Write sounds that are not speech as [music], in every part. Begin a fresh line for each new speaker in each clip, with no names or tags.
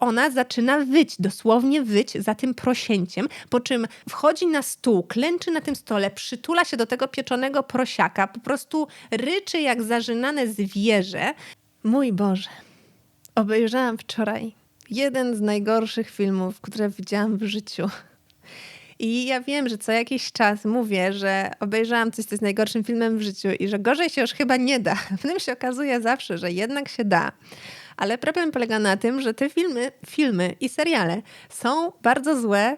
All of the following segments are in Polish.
ona zaczyna wyć, dosłownie wyć za tym prosięciem, po czym wchodzi na stół, klęczy na tym stole, przytula się do tego pieczonego prosiaka, po prostu ryczy jak zażynane zwierzę. Mój Boże, obejrzałam wczoraj jeden z najgorszych filmów, które widziałam w życiu. I ja wiem, że co jakiś czas mówię, że obejrzałam coś, co jest najgorszym filmem w życiu i że gorzej się już chyba nie da. [laughs] Potem się okazuje zawsze, że jednak się da. Ale problem polega na tym, że te filmy, filmy i seriale są bardzo złe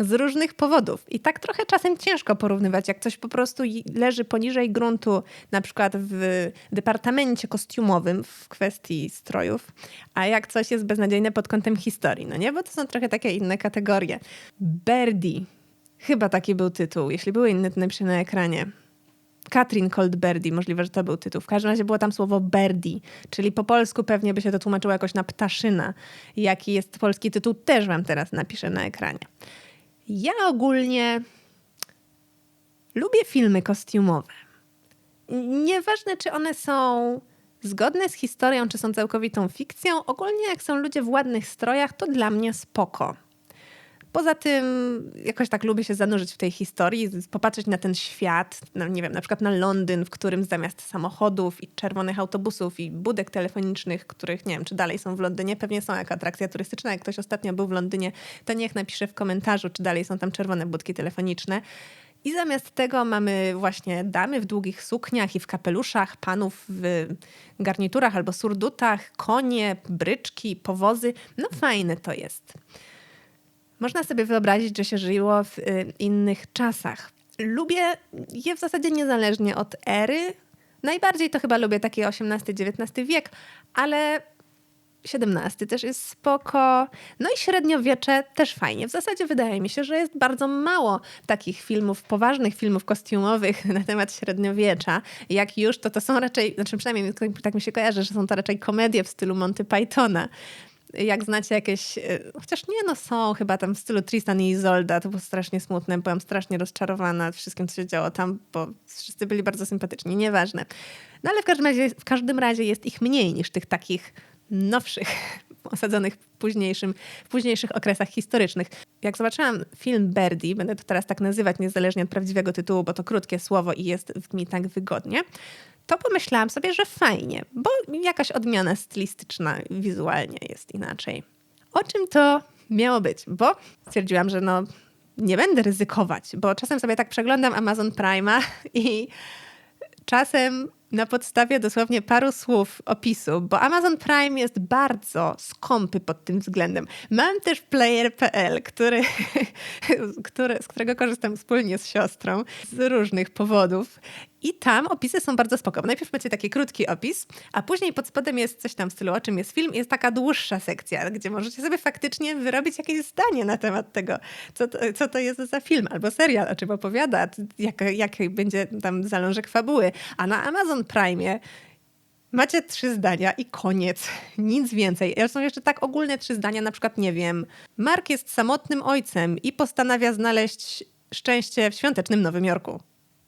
z różnych powodów. I tak trochę czasem ciężko porównywać, jak coś po prostu leży poniżej gruntu, na przykład w departamencie kostiumowym w kwestii strojów, a jak coś jest beznadziejne pod kątem historii, no nie? Bo to są trochę takie inne kategorie. Birdie. Chyba taki był tytuł. Jeśli były inne, to napiszę na ekranie. Katrin Cold możliwe, że to był tytuł. W każdym razie było tam słowo birdie, czyli po polsku pewnie by się to tłumaczyło jakoś na ptaszyna. Jaki jest polski tytuł, też wam teraz napiszę na ekranie. Ja ogólnie lubię filmy kostiumowe. Nieważne, czy one są zgodne z historią, czy są całkowitą fikcją, ogólnie jak są ludzie w ładnych strojach, to dla mnie spoko. Poza tym jakoś tak lubię się zanurzyć w tej historii, popatrzeć na ten świat, no nie wiem, na przykład na Londyn, w którym zamiast samochodów i czerwonych autobusów i budek telefonicznych, których nie wiem, czy dalej są w Londynie, pewnie są jako atrakcja turystyczna. Jak ktoś ostatnio był w Londynie, to niech napisze w komentarzu, czy dalej są tam czerwone budki telefoniczne. I zamiast tego mamy właśnie damy w długich sukniach i w kapeluszach, panów w garniturach albo surdutach, konie, bryczki, powozy. No fajne to jest. Można sobie wyobrazić, że się żyło w y, innych czasach. Lubię je w zasadzie niezależnie od ery. Najbardziej to chyba lubię taki XVIII-XIX wiek, ale XVII też jest spoko. No i średniowiecze też fajnie. W zasadzie wydaje mi się, że jest bardzo mało takich filmów, poważnych filmów kostiumowych [laughs] na temat średniowiecza. Jak już, to to są raczej, znaczy przynajmniej tak mi się kojarzy, że są to raczej komedie w stylu Monty Pythona jak znacie jakieś, e, chociaż nie no są chyba tam w stylu Tristan i Izolda, to było strasznie smutne, byłam strasznie rozczarowana wszystkim, co się działo tam, bo wszyscy byli bardzo sympatyczni, nieważne. No ale w każdym razie, w każdym razie jest ich mniej niż tych takich nowszych, osadzonych w, późniejszym, w późniejszych okresach historycznych. Jak zobaczyłam film Birdie, będę to teraz tak nazywać niezależnie od prawdziwego tytułu, bo to krótkie słowo i jest mi tak wygodnie, to pomyślałam sobie, że fajnie, bo jakaś odmiana stylistyczna wizualnie jest inaczej. O czym to miało być? Bo stwierdziłam, że no nie będę ryzykować, bo czasem sobie tak przeglądam Amazon Prime'a i czasem na podstawie dosłownie paru słów opisu, bo Amazon Prime jest bardzo skąpy pod tym względem. Mam też player.pl, który, [laughs] który, z którego korzystam wspólnie z siostrą z różnych powodów. I tam opisy są bardzo spoko. Najpierw macie taki krótki opis, a później pod spodem jest coś tam w stylu, o czym jest film. Jest taka dłuższa sekcja, gdzie możecie sobie faktycznie wyrobić jakieś zdanie na temat tego, co to, co to jest za film albo serial, o czym opowiada, jak, jak będzie tam zalążek fabuły. A na Amazon Prime macie trzy zdania i koniec. [laughs] Nic więcej. Są jeszcze tak ogólne trzy zdania, na przykład, nie wiem, Mark jest samotnym ojcem i postanawia znaleźć szczęście w świątecznym Nowym Jorku.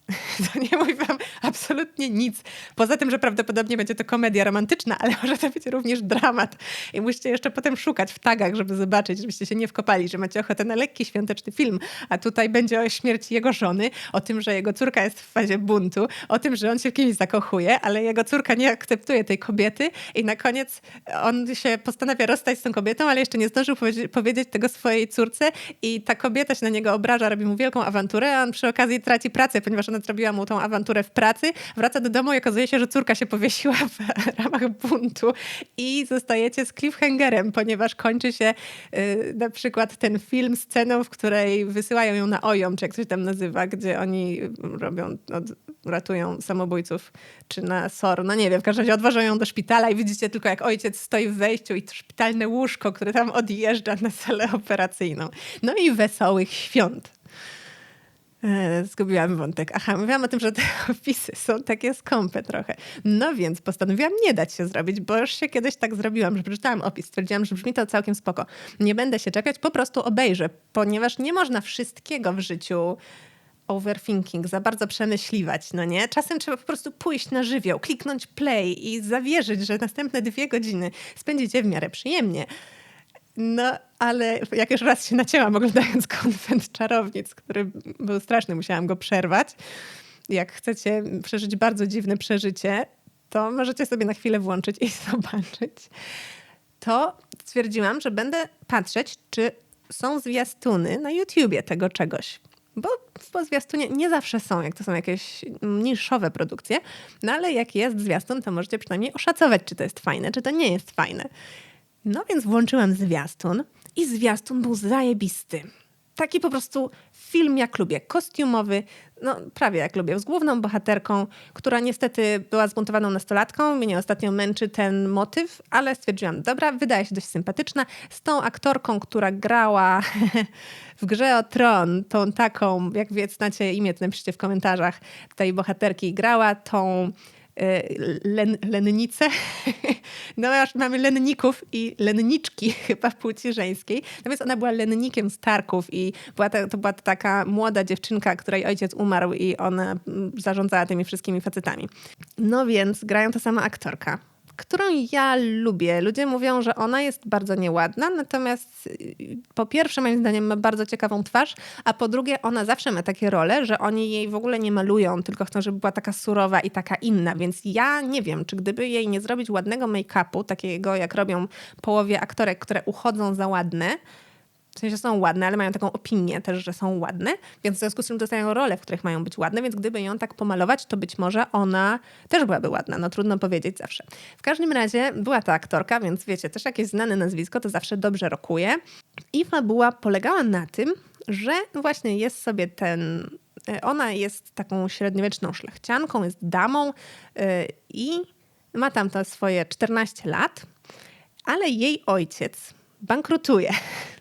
[laughs] To nie mówi wam absolutnie nic. Poza tym, że prawdopodobnie będzie to komedia romantyczna, ale może to być również dramat. I musicie jeszcze potem szukać w tagach, żeby zobaczyć, żebyście się nie wkopali, że macie ochotę na lekki, świąteczny film. A tutaj będzie o śmierci jego żony, o tym, że jego córka jest w fazie buntu, o tym, że on się w kimś zakochuje, ale jego córka nie akceptuje tej kobiety i na koniec on się postanawia rozstać z tą kobietą, ale jeszcze nie zdążył powiedzieć tego swojej córce i ta kobieta się na niego obraża, robi mu wielką awanturę, a on przy okazji traci pracę, ponieważ ona zrobiła mu tą awanturę w pracy, wraca do domu i okazuje się, że córka się powiesiła w [laughs] ramach buntu i zostajecie z cliffhangerem, ponieważ kończy się y, na przykład ten film sceną, w której wysyłają ją na ojom, czy jak coś tam nazywa, gdzie oni robią, ratują samobójców, czy na SOR, no nie wiem, w każdym razie odważą ją do szpitala i widzicie tylko jak ojciec stoi w wejściu i to szpitalne łóżko, które tam odjeżdża na salę operacyjną. No i wesołych świąt. E, zgubiłam wątek. Aha, mówiłam o tym, że te [laughs] opisy są takie skąpe trochę. No więc postanowiłam nie dać się zrobić, bo już się kiedyś tak zrobiłam, że przeczytałam opis, stwierdziłam, że brzmi to całkiem spoko. Nie będę się czekać, po prostu obejrzę, ponieważ nie można wszystkiego w życiu overthinking, za bardzo przemyśliwać, no nie? Czasem trzeba po prostu pójść na żywioł, kliknąć play i zawierzyć, że następne dwie godziny spędzicie w miarę przyjemnie. No, ale jak już raz się nacięłam oglądając [laughs] konwent czarownic, który był straszny, musiałam go przerwać. Jak chcecie przeżyć bardzo dziwne przeżycie, to możecie sobie na chwilę włączyć i [laughs] zobaczyć. To stwierdziłam, że będę patrzeć, czy są zwiastuny na YouTubie tego czegoś. Bo w zwiastunie nie zawsze są, jak to są jakieś niszowe produkcje, no ale jak jest zwiastun, to możecie przynajmniej oszacować, czy to jest fajne, czy to nie jest fajne. No więc włączyłam zwiastun i zwiastun był zajebisty. Taki po prostu film jak lubię, kostiumowy, no prawie jak lubię, z główną bohaterką, która niestety była zbuntowaną nastolatką. Mnie ostatnio męczy ten motyw, ale stwierdziłam, dobra, wydaje się dość sympatyczna. Z tą aktorką, która grała [laughs] w grze o tron, tą taką, jak wie, znacie imię, napiszcie w komentarzach, tej bohaterki grała, tą len, lennicę. [laughs] No już mamy lenników i lenniczki [laughs] chyba w płci żeńskiej. Natomiast ona była lennikiem Starków i była ta, to była taka młoda dziewczynka, której ojciec umarł i ona mm, zarządzała tymi wszystkimi facetami. No więc grają ta sama aktorka którą ja lubię. Ludzie mówią, że ona jest bardzo nieładna, natomiast y, po pierwsze, moim zdaniem, ma bardzo ciekawą twarz, a po drugie, ona zawsze ma takie role, że oni jej w ogóle nie malują, tylko chcą, żeby była taka surowa i taka inna. Więc ja nie wiem, czy gdyby jej nie zrobić ładnego make-upu, takiego jak robią połowie aktorek, które uchodzą za ładne, w sensie są ładne, ale mają taką opinię też, że są ładne, więc w związku z tym dostają role, w których mają być ładne, więc gdyby ją tak pomalować, to być może ona też byłaby ładna. No trudno powiedzieć zawsze. W każdym razie była to aktorka, więc wiecie, też jakieś znane nazwisko to zawsze dobrze rokuje. I fabuła polegała na tym, że właśnie jest sobie ten e, ona jest taką średniowieczną szlachcianką, jest damą yy, i ma tam to swoje 14 lat, ale jej ojciec bankrutuje [laughs]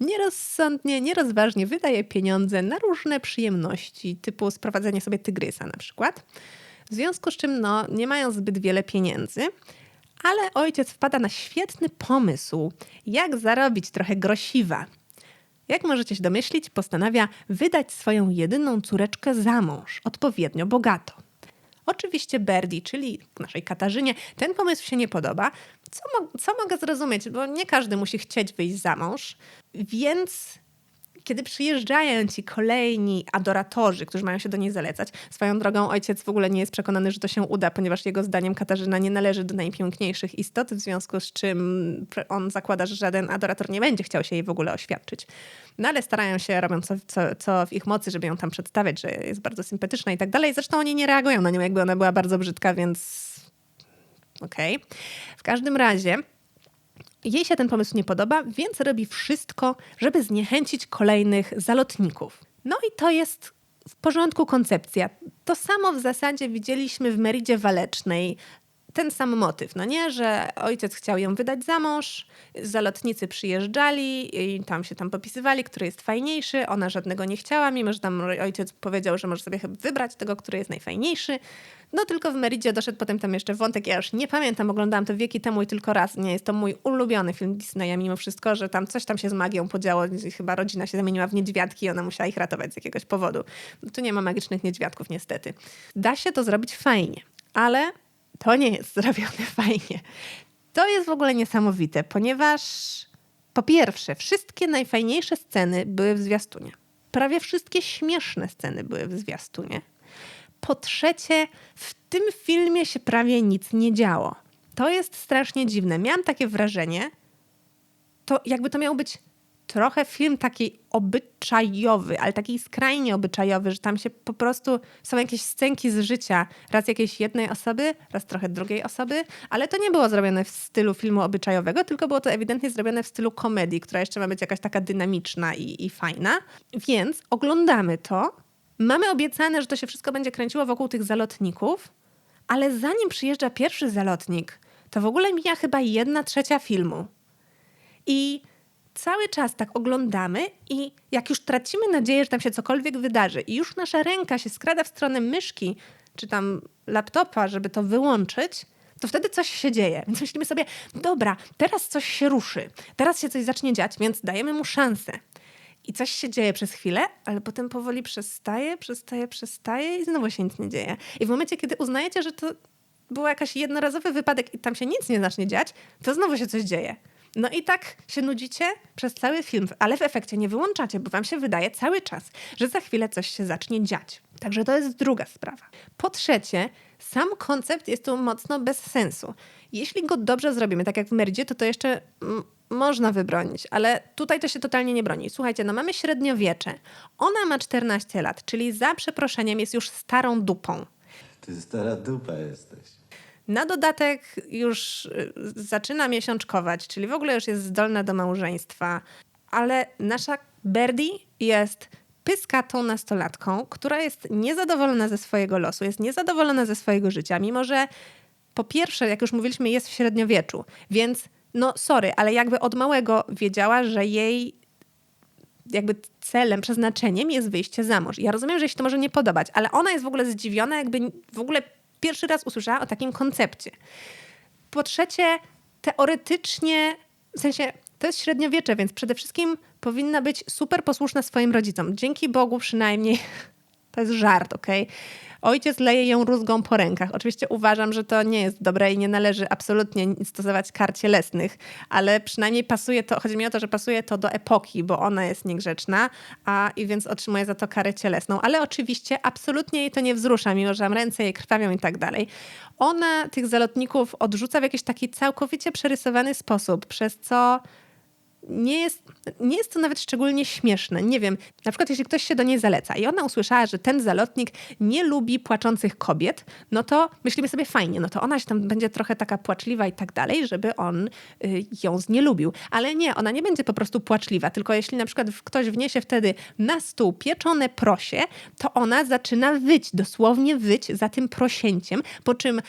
nierozsądnie, nierozważnie wydaje pieniądze na różne przyjemności, typu sprowadzenie sobie tygrysa na przykład. W związku z czym no, nie mają zbyt wiele pieniędzy, ale ojciec wpada na świetny pomysł, jak zarobić trochę grosiwa. Jak możecie się domyślić, postanawia wydać swoją jedyną córeczkę za mąż, odpowiednio bogato. Oczywiście Berdi, czyli naszej Katarzynie, ten pomysł się nie podoba, co, mo co mogę zrozumieć, bo nie każdy musi chcieć wyjść za mąż, więc kiedy przyjeżdżają ci kolejni adoratorzy, którzy mają się do niej zalecać, swoją drogą ojciec w ogóle nie jest przekonany, że to się uda, ponieważ jego zdaniem Katarzyna nie należy do najpiękniejszych istot, w związku z czym on zakłada, że żaden adorator nie będzie chciał się jej w ogóle oświadczyć. No ale starają się, robią co, co, co w ich mocy, żeby ją tam przedstawiać, że jest bardzo sympatyczna i tak dalej. Zresztą oni nie reagują na nią, jakby ona była bardzo brzydka, więc okej. Okay. W każdym razie jej się ten pomysł nie podoba, więc robi wszystko, żeby zniechęcić kolejnych zalotników. No i to jest w porządku koncepcja. To samo w zasadzie widzieliśmy w Meridzie Walecznej. Ten sam motyw, no nie, że ojciec chciał ją wydać za mąż, zalotnicy przyjeżdżali i tam się tam popisywali, który jest fajniejszy, ona żadnego nie chciała, mimo że tam ojciec powiedział, że może sobie wybrać tego, który jest najfajniejszy. No tylko w Meridzie doszedł potem tam jeszcze wątek, ja już nie pamiętam, oglądałam to wieki temu i tylko raz. Nie jest to mój ulubiony film Disneya, mimo wszystko, że tam coś tam się z magią podziało. Chyba rodzina się zamieniła w niedźwiadki i ona musiała ich ratować z jakiegoś powodu. Tu nie ma magicznych niedźwiadków niestety. Da się to zrobić fajnie, ale to nie jest [laughs] zrobione fajnie. To jest w ogóle niesamowite, ponieważ po pierwsze, wszystkie najfajniejsze sceny były w zwiastunie. Prawie wszystkie śmieszne sceny były w zwiastunie. Po trzecie, w tym filmie się prawie nic nie działo. To jest strasznie dziwne. Miałam takie wrażenie, to jakby to miał być trochę film taki obyczajowy, ale taki skrajnie obyczajowy, że tam się po prostu są jakieś scenki z życia, raz jakiejś jednej osoby, raz trochę drugiej osoby, ale to nie było zrobione w stylu filmu obyczajowego, tylko było to ewidentnie zrobione w stylu komedii, która jeszcze ma być jakaś taka dynamiczna i, i fajna. Więc oglądamy to Mamy obiecane, że to się wszystko będzie kręciło wokół tych zalotników, ale zanim przyjeżdża pierwszy zalotnik, to w ogóle mija chyba jedna trzecia filmu. I cały czas tak oglądamy i jak już tracimy nadzieję, że tam się cokolwiek wydarzy i już nasza ręka się skrada w stronę myszki czy tam laptopa, żeby to wyłączyć, to wtedy coś się dzieje. Więc myślimy sobie, dobra, teraz coś się ruszy, teraz się coś zacznie dziać, więc dajemy mu szansę. I coś się dzieje przez chwilę, ale potem powoli przestaje, przestaje, przestaje i znowu się nic nie dzieje. I w momencie, kiedy uznajecie, że to był jakiś jednorazowy wypadek i tam się nic nie zacznie dziać, to znowu się coś dzieje. No i tak się nudzicie przez cały film, ale w efekcie nie wyłączacie, bo wam się wydaje cały czas, że za chwilę coś się zacznie dziać. Także to jest druga sprawa. Po trzecie, sam koncept jest tu mocno bez sensu. Jeśli go dobrze zrobimy, tak jak w Merdzie, to to jeszcze można wybronić, ale tutaj to się totalnie nie broni. Słuchajcie, no mamy średniowiecze. Ona ma 14 lat, czyli za przeproszeniem jest już starą dupą.
Ty stara dupa jesteś.
Na dodatek już y, zaczyna miesiączkować, czyli w ogóle już jest zdolna do małżeństwa, ale nasza Birdie jest pyskatą nastolatką, która jest niezadowolona ze swojego losu, jest niezadowolona ze swojego życia, mimo że po pierwsze, jak już mówiliśmy, jest w średniowieczu, więc no sorry, ale jakby od małego wiedziała, że jej jakby celem, przeznaczeniem jest wyjście za mąż. Ja rozumiem, że się to może nie podobać, ale ona jest w ogóle zdziwiona, jakby w ogóle pierwszy raz usłyszała o takim koncepcie. Po trzecie, teoretycznie, w sensie to jest średniowiecze, więc przede wszystkim powinna być super posłuszna swoim rodzicom. Dzięki Bogu przynajmniej, to jest żart, okej? Ojciec leje ją rózgą po rękach. Oczywiście uważam, że to nie jest dobre i nie należy absolutnie stosować kar cielesnych, ale przynajmniej pasuje to, chodzi mi o to, że pasuje to do epoki, bo ona jest niegrzeczna, a i więc otrzymuje za to karę cielesną. Ale oczywiście absolutnie jej to nie wzrusza, mimo że ręce jej krwawią i tak dalej. Ona tych zalotników odrzuca w jakiś taki całkowicie przerysowany sposób, przez co nie jest, nie jest to nawet szczególnie śmieszne. Nie wiem, na przykład jeśli ktoś się do niej zaleca i ona usłyszała, że ten zalotnik nie lubi płaczących kobiet, no to myślimy sobie fajnie, no to ona się tam będzie trochę taka płaczliwa i tak dalej, żeby on y, ją znielubił. Ale nie, ona nie będzie po prostu płaczliwa, tylko jeśli na przykład ktoś wniesie wtedy na stół pieczone prosie, to ona zaczyna wyć, dosłownie wyć za tym prosięciem, po czym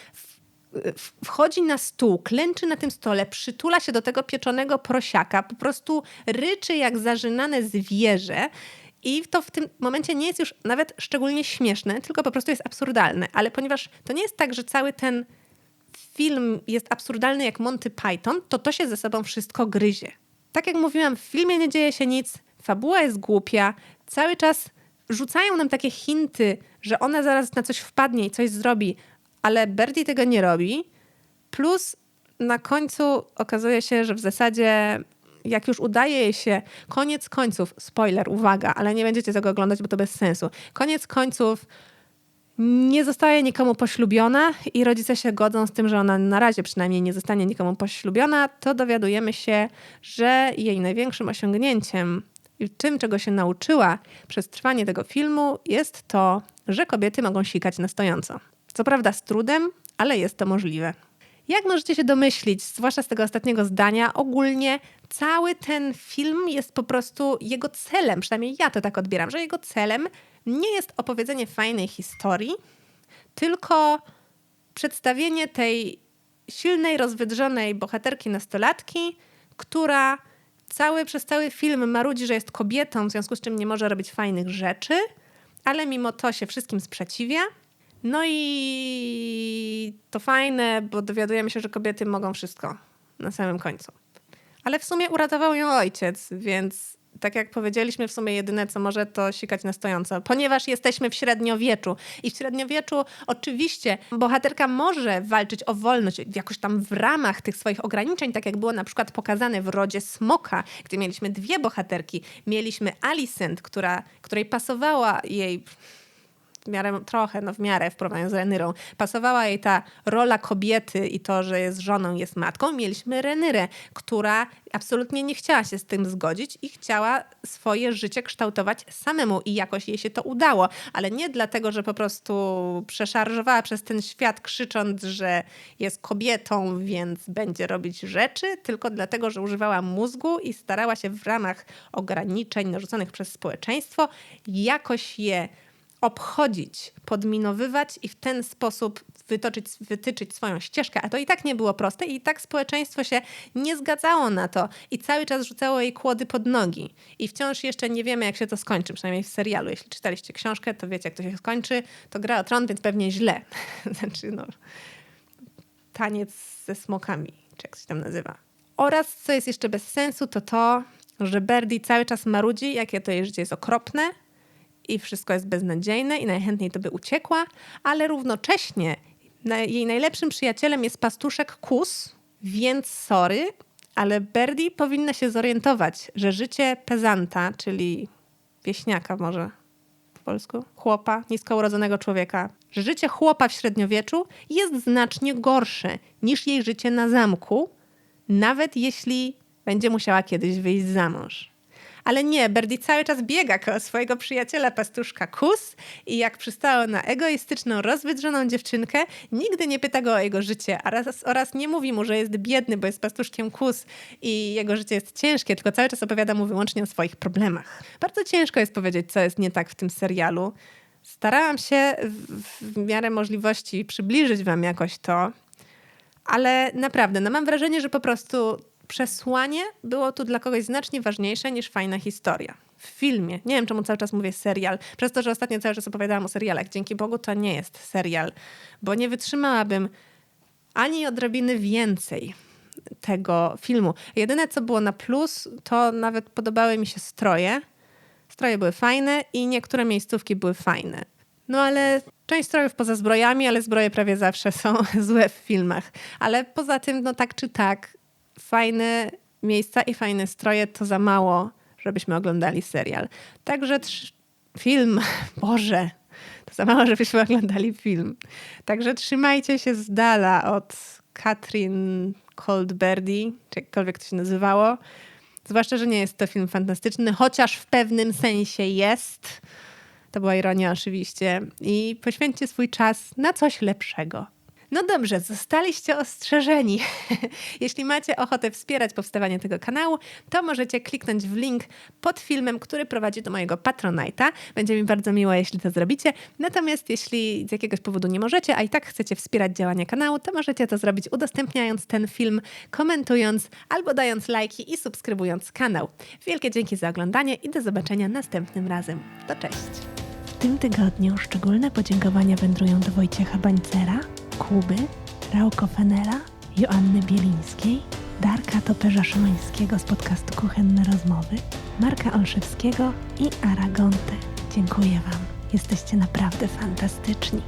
wchodzi na stół, klęczy na tym stole, przytula się do tego pieczonego prosiaka, po prostu ryczy jak zażynane zwierzę. I to w tym momencie nie jest już nawet szczególnie śmieszne, tylko po prostu jest absurdalne. Ale ponieważ to nie jest tak, że cały ten film jest absurdalny jak Monty Python, to to się ze sobą wszystko gryzie. Tak jak mówiłam, w filmie nie dzieje się nic, fabuła jest głupia, cały czas rzucają nam takie hinty, że ona zaraz na coś wpadnie i coś zrobi, ale Birdie tego nie robi. Plus na końcu okazuje się, że w zasadzie jak już udaje jej się, koniec końców, spoiler, uwaga, ale nie będziecie tego oglądać, bo to bez sensu. Koniec końców nie zostaje nikomu poślubiona i rodzice się godzą z tym, że ona na razie przynajmniej nie zostanie nikomu poślubiona, to dowiadujemy się, że jej największym osiągnięciem i tym, czego się nauczyła przez trwanie tego filmu, jest to, że kobiety mogą sikać na stojąco. Co prawda z trudem, ale jest to możliwe. Jak możecie się domyślić, zwłaszcza z tego ostatniego zdania, ogólnie cały ten film jest po prostu jego celem, przynajmniej ja to tak odbieram, że jego celem nie jest opowiedzenie fajnej historii, tylko przedstawienie tej silnej, rozwydrzonej bohaterki nastolatki, która cały, przez cały film marudzi, że jest kobietą, w związku z czym nie może robić fajnych rzeczy, ale mimo to się wszystkim sprzeciwia no i to fajne, bo dowiadujemy się, że kobiety mogą wszystko na samym końcu. Ale w sumie uratował ją ojciec, więc tak jak powiedzieliśmy, w sumie jedyne co może to sikać na stojąco, ponieważ jesteśmy w średniowieczu. I w średniowieczu oczywiście bohaterka może walczyć o wolność jakoś tam w ramach tych swoich ograniczeń, tak jak było na przykład pokazane w Rodzie Smoka, gdzie mieliśmy dwie bohaterki. Mieliśmy Alicent, która, której pasowała jej w miarę trochę, no w miarę w porównaniu z Renyrą, pasowała jej ta rola kobiety i to, że jest żoną, jest matką. Mieliśmy Renyrę, która absolutnie nie chciała się z tym zgodzić i chciała swoje życie kształtować samemu i jakoś jej się to udało, ale nie dlatego, że po prostu przeszarżowała przez ten świat krzycząc, że jest kobietą, więc będzie robić rzeczy, tylko dlatego, że używała mózgu i starała się w ramach ograniczeń narzuconych przez społeczeństwo jakoś je obchodzić, podminowywać i w ten sposób wytoczyć, wytyczyć swoją ścieżkę. A to i tak nie było proste i tak społeczeństwo się nie zgadzało na to i cały czas rzucało jej kłody pod nogi. I wciąż jeszcze nie wiemy, jak się to skończy, przynajmniej w serialu. Jeśli czytaliście książkę, to wiecie, jak to się skończy. To gra o tron, więc pewnie źle. [laughs] znaczy, no, taniec ze smokami, czy jak się tam nazywa. Oraz, co jest jeszcze bez sensu, to to, że Birdie cały czas marudzi, jakie to jej życie jest okropne, i wszystko jest beznadziejne i najchętniej to by uciekła, ale równocześnie jej najlepszym przyjacielem jest pastuszek Kus, więc sorry, ale Birdie powinna się zorientować, że życie pezanta, czyli wieśniaka może w polsku, chłopa, nisko urodzonego człowieka, że życie chłopa w średniowieczu jest znacznie gorsze niż jej życie na zamku, nawet jeśli będzie musiała kiedyś wyjść za mąż. Ale nie, Birdie cały czas biega koło swojego przyjaciela pastuszka Kus i jak przystało na egoistyczną, rozwydrzoną dziewczynkę, nigdy nie pyta go o jego życie oraz, oraz nie mówi mu, że jest biedny, bo jest pastuszkiem Kus i jego życie jest ciężkie, tylko cały czas opowiada mu wyłącznie o swoich problemach. Bardzo ciężko jest powiedzieć, co jest nie tak w tym serialu. Starałam się w, w miarę możliwości przybliżyć wam jakoś to, ale naprawdę, no mam wrażenie, że po prostu przesłanie było tu dla kogoś znacznie ważniejsze niż fajna historia. W filmie, nie wiem czemu cały czas mówię serial, przez to, że ostatnio cały czas opowiadałam o serialach. Dzięki Bogu to nie jest serial, bo nie wytrzymałabym ani odrobiny więcej tego filmu. Jedyne, co było na plus, to nawet podobały mi się stroje. Stroje były fajne i niektóre miejscówki były fajne. No ale część strojów poza zbrojami, ale zbroje prawie zawsze są [laughs] złe w filmach. Ale poza tym, no tak czy tak, fajne miejsca i fajne stroje to za mało, żebyśmy oglądali serial. Także trz- film, [laughs] Boże, to za mało, żebyśmy oglądali film. Także trzymajcie się z dala od Katrin Coldberdy, czy jakkolwiek to się nazywało. Zwłaszcza, że nie jest to film fantastyczny, chociaż w pewnym sensie jest. To była ironia oczywiście. I poświęćcie swój czas na coś lepszego. No dobrze, zostaliście ostrzeżeni. [laughs] Jeśli macie ochotę wspierać powstawanie tego kanału, to możecie kliknąć w link pod filmem, który prowadzi do mojego Patronite'a. Będzie mi bardzo miło, jeśli to zrobicie. Natomiast jeśli z jakiegoś powodu nie możecie, a i tak chcecie wspierać działanie kanału, to możecie to zrobić udostępniając ten film, komentując albo dając lajki i subskrybując kanał. Wielkie dzięki za oglądanie i do zobaczenia następnym razem. To cześć! W tym tygodniu szczególne podziękowania wędrują do Wojciecha Bańcera, Kuby, Rauko Fenela, Joanny Bielińskiej, Darka Toperza-Szymańskiego z podcastu Kuchenne Rozmowy, Marka Olszewskiego i Aragonte. Dziękuję Wam. Jesteście naprawdę fantastyczni.